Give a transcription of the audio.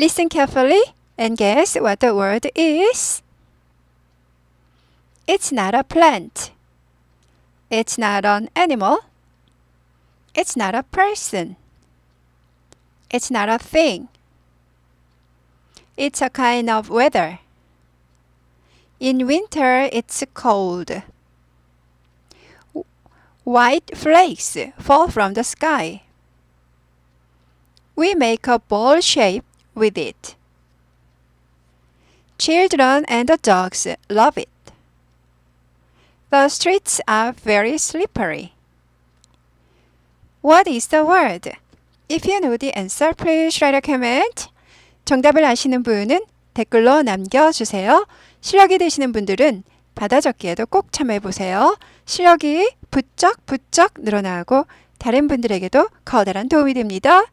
Listen carefully and guess what the word is. It's not a plant. It's not an animal. It's not a person. It's not a thing. It's a kind of weather. In winter, it's cold. White flakes fall from the sky. We make a ball shape with it. Children and the dogs love it. The streets are very slippery. What is the word? If you know the answer, please write a comment. 정답을 아시는 분은 댓글로 남겨주세요. 실력이 되시는 분들은 받아 적기에도 꼭 참여해보세요. 실력이 부쩍 부쩍 늘어나고 다른 분들에게도 커다란 도움이 됩니다.